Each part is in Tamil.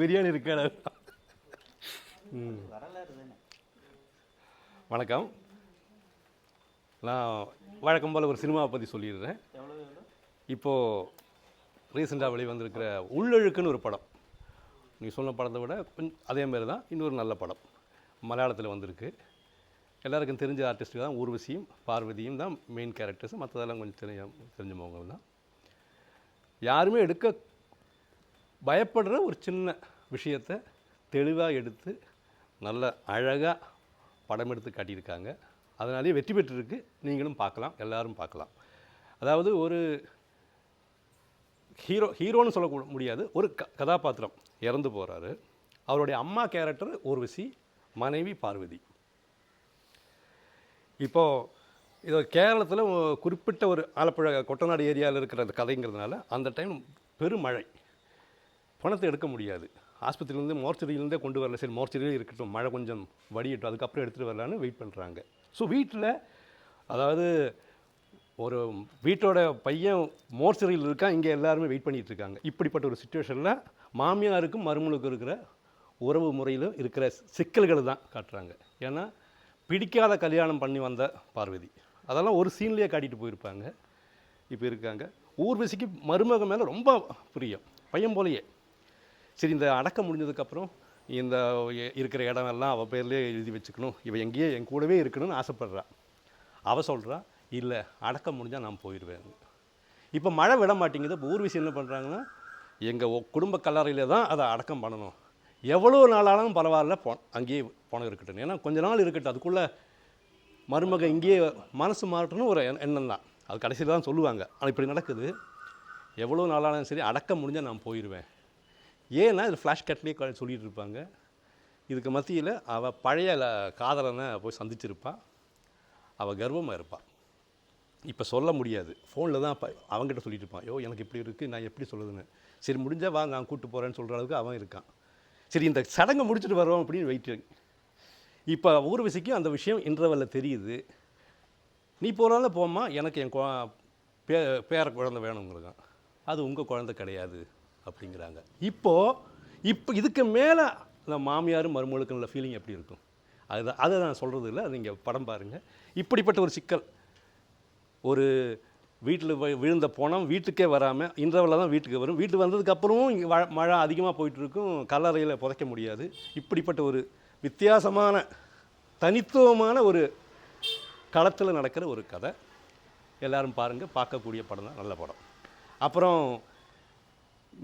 பிரியாணி இருக்காடா வணக்கம். நான் வழக்கம் போல் ஒரு சினிமாவை பற்றி சொல்லிடுறேன். இப்போது ரீசெண்டாக வெளிவந்திருக்கிற உள்ளழுக்குன்னு ஒரு படம். நீங்கள் சொன்ன படத்தை விட கொஞ்சம் அதேமாரி தான் இன்னொரு நல்ல படம் மலையாளத்தில் வந்திருக்கு. எல்லாருக்கும் தெரிஞ்ச ஆர்டிஸ்ட்டு தான் ஊர்வசியும் பார்வதியும் தான் மெயின் கேரக்டர்ஸ் மற்றதெல்லாம் கொஞ்சம் தெரிஞ்ச தெரிஞ்சவங்க தான். யாருமே எடுக்க பயப்படுற ஒரு சின்ன விஷயத்தை தெளிவாக எடுத்து நல்ல அழகாக படம் எடுத்து காட்டியிருக்காங்க. அதனாலேயே வெற்றி பெற்றிருக்கு. நீங்களும் பார்க்கலாம் எல்லோரும் பார்க்கலாம். அதாவது ஒரு ஹீரோ ஹீரோன்னு சொல்ல முடியாது. ஒரு க கதாபாத்திரம் இறந்து போகிறாரு அவருடைய அம்மா கேரக்டர் ஊர்வசி மனைவி பார்வதி. இப்போது இது கேரளத்தில் குறிப்பிட்ட ஒரு ஆலப்புழா கொட்டநாடு ஏரியாவில் இருக்கிற அந்த கதைங்கிறதுனால அந்த டைம் பெருமழை. பணத்தை எடுக்க முடியாது. ஆஸ்பத்திரியிலேருந்து மோர்ச்சரியிலேருந்தே கொண்டு வரல. சரி மோர்ச்சரியிலே இருக்கட்டும். மழை கொஞ்சம் வடியட்டும். அதுக்கப்புறம் எடுத்துகிட்டு வரலான்னு வெயிட் பண்ணுறாங்க ஸோ வீட்டில் அதாவது ஒரு வீட்டோட பையன் மோர்ச்சரியில் இருக்கான். இங்கே எல்லாருமே வெயிட் பண்ணிகிட்டு இருக்காங்க. இப்படிப்பட்ட ஒரு சுச்சுவேஷனில் மாமியாருக்கும் மருமனுக்கும் இருக்கிற உறவு முறையில் இருக்கிற சிக்கல்களை தான் காட்டுறாங்க. ஏன்னா பிடிக்காத கல்யாணம் பண்ணி வந்த பார்வதி. அதெல்லாம் ஒரு சீன்லேயே காட்டிட்டு போயிருப்பாங்க. இப்போ இருக்காங்க. ஊர்வசிக்கு மருமக மேலே ரொம்ப பிரியம். பையன் போலையே. சரி இந்த அடக்கம் முடிஞ்சதுக்கப்புறம் இந்த இருக்கிற இடம் எல்லாம் அவள் பேர்லேயே எழுதி வச்சுக்கணும். இவன் எங்கேயே என் கூடவே இருக்கணும்னு ஆசைப்பட்றா. அவள் சொல்கிறா இல்லை அடக்கம் முடிஞ்சால் நான் போயிடுவேன் இப்போ மழை விட மாட்டேங்குது. இப்போ ஊர்வசி என்ன பண்ணுறாங்கன்னா எங்கள் குடும்ப கல்லறையில் தான் அதை அடக்கம் பண்ணணும். எவ்வளோ நாளாலும் பரவாயில்ல போ அங்கேயே பணம் இருக்கட்டும். ஏன்னா கொஞ்ச நாள் இருக்கட்டும். அதுக்குள்ளே மருமக இங்கேயே மனசு மாறட்டணும் ஒரு எண்ண- எண்ணம் தான். அது கடைசியில் தான் சொல்லுவாங்க. ஆனால் இப்படி நடக்குது. எவ்வளோ நாளாலும் சரி அடக்கம் முடிஞ்சால் நான் போயிடுவேன் ஏன்னா இது ஃப்ளாஷ் கட்லேயே சொல்லிகிட்டு இருப்பாங்க இதுக்கு மத்தியில் அவள் பழைய காதலனை போய் சந்திச்சிருப்பாள் அவள் கர்வமாக இருப்பாள் இப்போ சொல்ல முடியாது. ஃபோனில் தான் அப்ப அவங்ககிட்ட சொல்லிட்டு இருப்பான் ஐயோ எனக்கு இப்படி இருக்குது நான் எப்படி சொல்லுதுன்னு சரி முடிஞ்சால் வா நான் கூட்டு போகிறேன்னு சொல்கிற அளவுக்கு அவன் இருக்கான். சரி இந்த சடங்கை முடிச்சுட்டு வரோம் அப்படின்னு வெயிட் இப்போ ஊர்வசிக்கும் அந்த விஷயம் இன்றவரில் தெரியுது. நீ போனாலும் போம்மா எனக்கு என் பே பேர குழந்தை வேணுங்கிறதான். அது உங்கள் குழந்தை கிடையாது. அப்படிங்கிறாங்க. இப்போது இப்போ இதுக்கு மேலே இந்த மாமியாரும் மருமகளுக்கு உள்ள ஃபீலிங் எப்படி இருக்கும்? அதுதான் அதை நான் சொல்கிறது இல்லை அது இங்கே படம் பாருங்கள் இப்படிப்பட்ட ஒரு சிக்கல். ஒரு வீட்டில் விழுந்த பணம் வீட்டுக்கே வராமல் இன்றவில் தான் வீட்டுக்கு வரும். வீட்டுக்கு வந்ததுக்கப்புறமும் இங்கே வ மழை அதிகமாக போயிட்டுருக்கும் கல்லறையில் புதைக்க முடியாது. இப்படிப்பட்ட ஒரு வித்தியாசமான தனித்துவமான ஒரு களத்தில் நடக்கிற ஒரு கதை. எல்லோரும் பாருங்கள் பார்க்கக்கூடிய படம் தான் நல்ல படம். அப்புறம்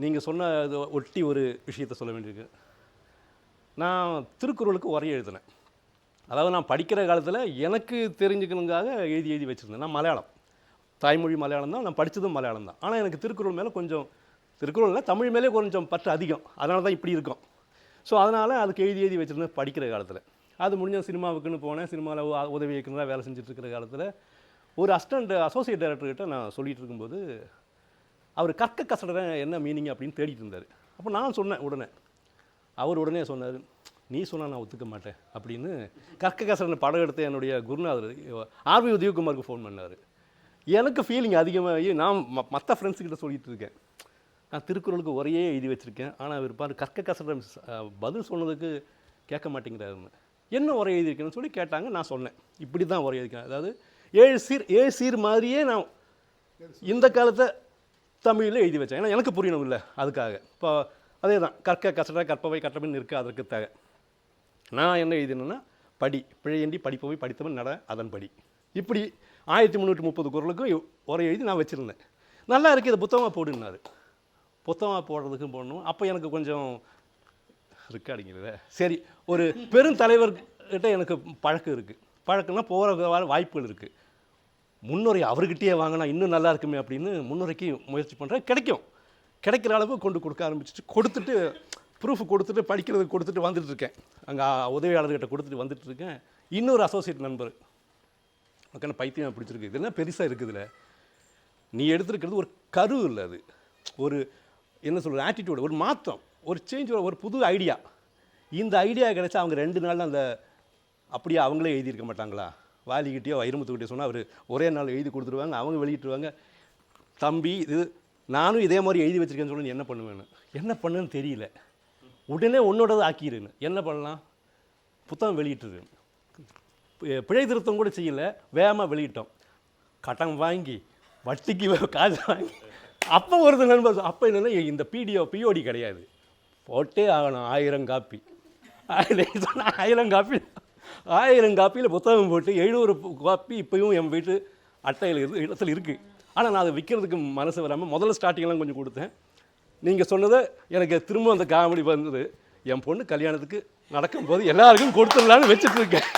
நீங்கள் சொன்ன இது ஒட்டி ஒரு விஷயத்தை சொல்ல வேண்டியிருக்கு. நான் திருக்குறளுக்கு உரை எழுதினேன். அதாவது நான் படிக்கிற காலத்தில் எனக்கு தெரிஞ்சுக்கணுங்காக எழுதி எழுதி வச்சுருந்தேன். நான் மலையாளம். தாய்மொழி மலையாளம் தான் நான் படித்ததும் மலையாளம் தான். ஆனால் எனக்கு திருக்குறள் மேலே கொஞ்சம் திருக்குறளில் தமிழ் மேலே கொஞ்சம் பற்று அதிகம். அதனால தான் இப்படி இருக்கும். ஸோ அதனால் அதுக்கு எழுதி எழுதி வச்சுருந்தேன் படிக்கிற காலத்தில். அது முடிஞ்ச சினிமாவுக்குன்னு போனேன். சினிமாவில் உதவி இயக்குனராக வேலை செஞ்சுட்டு இருக்கிற காலத்தில் ஒரு அசிஸ்டண்ட் அசோசியேட் டைரக்டர்கிட்ட நான் சொல்லிகிட்டு இருக்கும்போது அவர் கற்க கசடற என்ன மீனிங் அப்படின்னு தேடிட்டு இருந்தார். அப்போ நான் சொன்னேன் உடனே. அவர் உடனே சொன்னார் நீ சொன்னால் நான் ஒத்துக்க மாட்டேன் அப்படின்னு கற்க கசடனை படம் எடுத்த என்னுடைய குருநாதர் ஆர்வி உதயகுமாருக்கு ஃபோன் பண்ணார். எனக்கு ஃபீலிங் அதிகமாகி நான் மற்ற ஃப்ரெண்ட்ஸுக்கிட்ட சொல்லிட்டு இருக்கேன். நான் திருக்குறளுக்கு ஒரையே எழுதி வச்சுருக்கேன். ஆனால் அவர் பாரு கற்க கசடன் பதில் சொன்னதுக்கு கேட்க மாட்டேங்கிறாருன்னு. என்ன உரை எழுதியிருக்கேன்னு சொல்லி கேட்டாங்க நான் சொன்னேன். இப்படி தான் உரை எழுதிக்கிறேன் அதாவது ஏழு சீர் ஏழு சீர் மாதிரியே நான் இந்த காலத்தை தமிழில் எழுதி வச்சேன். ஏன்னா எனக்கு புரியணும் இல்லை அதுக்காக. இப்போ அதே தான் கற்க கசட கற்பவை கற்றமின் இருக்க அதற்கு தக நான் என்ன எழுதினேன்னா படி. பிழையண்டி படிப்பவை படித்தவன் நட அதன் படி. இப்படி ஆயிரத்தி முந்நூற்றி முப்பது குரலுக்கும் உரை எழுதி நான் வச்சுருந்தேன். நல்லா இருக்குது இதை புத்தகமாக போடுனாரு புத்தகமாக போடுறதுக்கும் போடணும். அப்போ எனக்கு கொஞ்சம் இருக்காடிங்கிறத சரி ஒரு பெருந்தலைவர்கிட்ட எனக்கு பழக்கம் இருக்குது பழக்கம்னா போகிற வாய்ப்புகள் இருக்குது முன்னுரை அவர்கிட்டயே வாங்கினா இன்னும் நல்லா இருக்குமே அப்படின்னு முன்னுரைக்கு முயற்சி பண்ணுறேன் கிடைக்கும். கிடைக்கிற அளவு கொண்டு கொடுக்க ஆரம்பிச்சிட்டு கொடுத்துட்டு ப்ரூஃப் கொடுத்துட்டு படிக்கிறதுக்கு கொடுத்துட்டு வந்துட்டு இருக்கேன். அங்கே உதவியாளர்கிட்ட கொடுத்துட்டு வந்துட்டு இருக்கேன். இன்னொரு அசோசியேட் நண்பர் உனக்கான பைத்தியம் பிடிச்சிருக்கு. இது என்ன பெருசாக இருக்குதுல்ல நீ எடுத்துருக்கிறது ஒரு கரு இல்லை அது. ஒரு என்ன சொல்கிறது ஆட்டிடியூடு ஒரு மாற்றம் ஒரு சேஞ்ச் ஒரு புது ஐடியா இந்த ஐடியா கிடைச்சா அவங்க ரெண்டு நாளில் அந்த அப்படியே அவங்களே எழுதியிருக்க மாட்டாங்களா? வாலிக்கிட்டேயோ வைரமுத்துக்கிட்டே சொன்னால் அவர் ஒரே நாள் எழுதி கொடுத்துருவாங்க அவங்க வெளியிட்டுருவாங்க. தம்பி இது நானும் இதே மாதிரி எழுதி வச்சுருக்கேன்னு சொல்லி என்ன பண்ணுவேன்னு? என்ன பண்ணுன்னு தெரியல. உடனே உன்னோடது ஆக்கிடுன்னு என்ன பண்ணலாம்? புத்தகம் வெளியிட்டுரு பிழை திருத்தம் கூட செய்யல. வேகமாக வெளியிட்டோம். கடன் வாங்கி வட்டிக்கு காசு வாங்கி. அப்போ ஒரு நண்பர் அப்போ என்னென்னா இந்த பிடிஓ பிஓடி கிடையாது. போட்டே ஆகணும். ஆயிரம் காப்பி. ஆயிரம் ஆயிரம் காப்பி. ஆயிரம் காப்பியில் புத்தகம் போட்டு எழுநூறு காப்பி இப்போயும் என் வீட்டு அட்டையில் இருந்து இடத்துல இருக்குது ஆனால் நான் அதை விற்கிறதுக்கு மனசு வராமல் முதல்ல ஸ்டார்டிங்லாம் கொஞ்சம் கொடுத்தேன். நீங்கள் சொன்னதை எனக்கு திரும்ப அந்த காமெடி வந்தது. என் பொண்ணு கல்யாணத்துக்கு நடக்கும்போது எல்லாருக்கும் கொடுத்துடலான்னு வச்சுட்டு இருக்கேன்.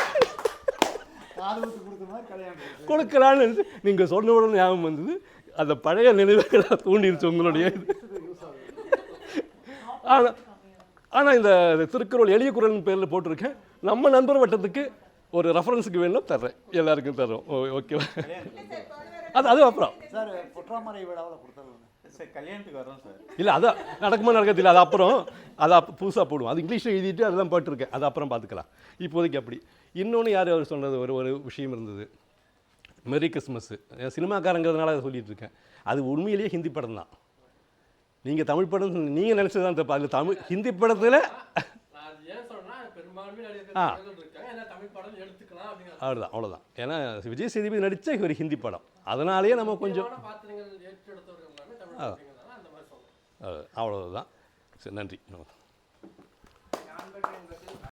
கொடுக்கலான்னு நீங்கள் சொன்ன உடனே ஞாபகம் வந்தது அந்த பழைய நினைவுகளை தூண்டிருச்சு உங்களுடைய இது. ஆனால் ஆனால் இந்த திருக்குறள் எளிய குரல்னு பேரில் போட்டிருக்கேன். நம்ம நண்பர் வட்டத்துக்கு ஒரு ரெஃபரன்ஸுக்கு வேணும் தர்றேன். எல்லாருக்கும் தர்றோம். ஓ ஓகேவா அது அது அப்புறம். சார் பொற்றாமரை விழாவில் கொடுத்தது சார் கல்யாணத்துக்கு வரோம் சார். இல்லை அதான் நடக்குமா நடக்கிறது இல்லை அது அப்புறம் அதை புதுசாக போடுவோம். அது இங்கிலீஷில் எழுதிட்டு அதெல்லாம் போட்டிருக்கேன். அது அப்புறம் பார்த்துக்கலாம் இப்போதைக்கு அப்படி. இன்னொன்று யார் அவர் சொன்னது? ஒரு ஒரு விஷயம் இருந்தது. மெரி கிறிஸ்மஸ் சினிமாக்காரங்கிறதுனால அதை சொல்லிட்டு இருக்கேன். அது உண்மையிலேயே ஹிந்தி படம் தான். நீங்கள் தமிழ் படம் நீங்கள் நினச்சது தான் தப்பு. அதில் தமிழ் ஹிந்தி படத்தில் நான் அது ஏன் சொல்றேன்னா பெரும்பான்மை ஆ. அவ்வளோதான் அவ்வளோதான் ஏன்னா விஜய் சேதுபதி நடித்த ஒரு ஹிந்தி படம். அதனாலேயே நம்ம கொஞ்சம் அவ்வளவுதான். சரி நன்றி.